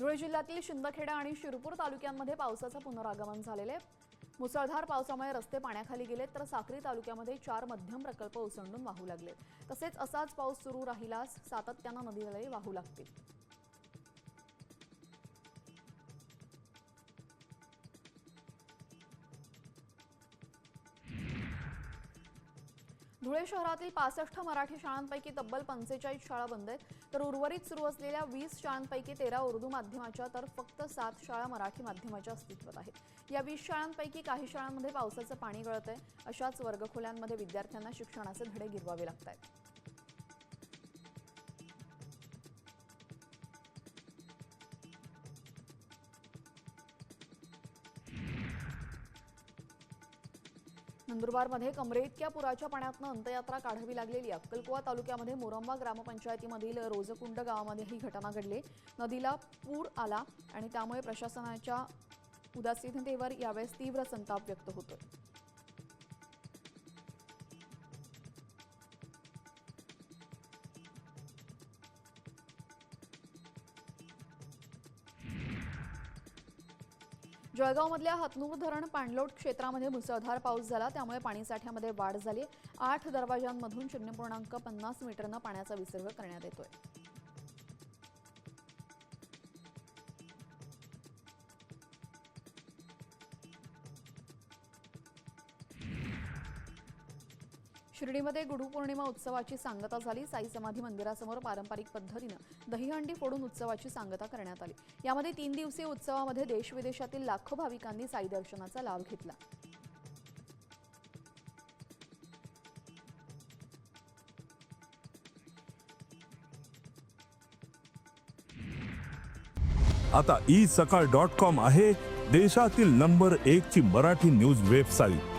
धुळे जिल्ह्यातील शिंदखेडा आणि शिरपूर तालुक्यांमध्ये पावसाचं पुनरागमन झालेलं आहे. मुसळधार पावसामुळे रस्ते पाण्याखाली गेलेत तर साक्री तालुक्यामध्ये चार मध्यम प्रकल्प ओसंडून वाहू लागले तसेच असाच पाऊस सुरू राहिल्यास सातत्यानं नदीलाही वाहू लागतील. धुळे शहरातील पासष्ट मराठी शाळांपैकी तब्बल पंचेचाळीस शाळा बंद आहेत. तर उर्वरित सुरू असलेल्या वीस शाळांपैकी तेरा उर्दू माध्यमाच्या तर फक्त सात शाळा मराठी माध्यमाच्या अस्तित्वात आहेत. या वीस शाळांपैकी काही शाळांमध्ये पावसाचं पाणी गळत आहे अशाच वर्गखोल्यांमध्ये विद्यार्थ्यांना शिक्षणाचे धडे गिरवावे लागत आहेत नंदुरबारमध्ये कमरे इतक्या पुराच्या पाण्यातनं अंतयात्रा काढावी लागलेली अक्कलकुवा तालुक्यामध्ये मोरंबा ग्रामपंचायतीमधील रोजकुंड गावामध्ये ही घटना घडली. नदीला पूर आला आणि त्यामुळे प्रशासनाच्या उदासीनतेवर यावेळेस तीव्र संताप व्यक्त होतोय. जळगावमधल्या हतनूर धरण पाणलोट क्षेत्रामध्ये मुसळधार पाऊस झाला. त्यामुळे पाणीसाठ्यामध्ये वाढ झाली. आठ दरवाजांमधून शून्य पूर्णांक पन्नास मीटरनं पाण्याचा विसर्ग करण्यात येतोय. शिर्डीमध्ये गुढूपौर्णिमा उत्सवाची सांगता झाली. साई समाधी मंदिरासमोर पारंपरिक पद्धतीनं दहीहंडी फोडून उत्सवाची सांगता करण्यात आली. यामध्ये तीन दिवसीय उत्सवामध्ये देशविदेशातील लाखो भाविकांनी साई दर्शनाचा लाभ घेतला. आता ई सकाळ डॉट कॉम आहे देशातील नंबर एक ची मराठी न्यूज वेबसाईट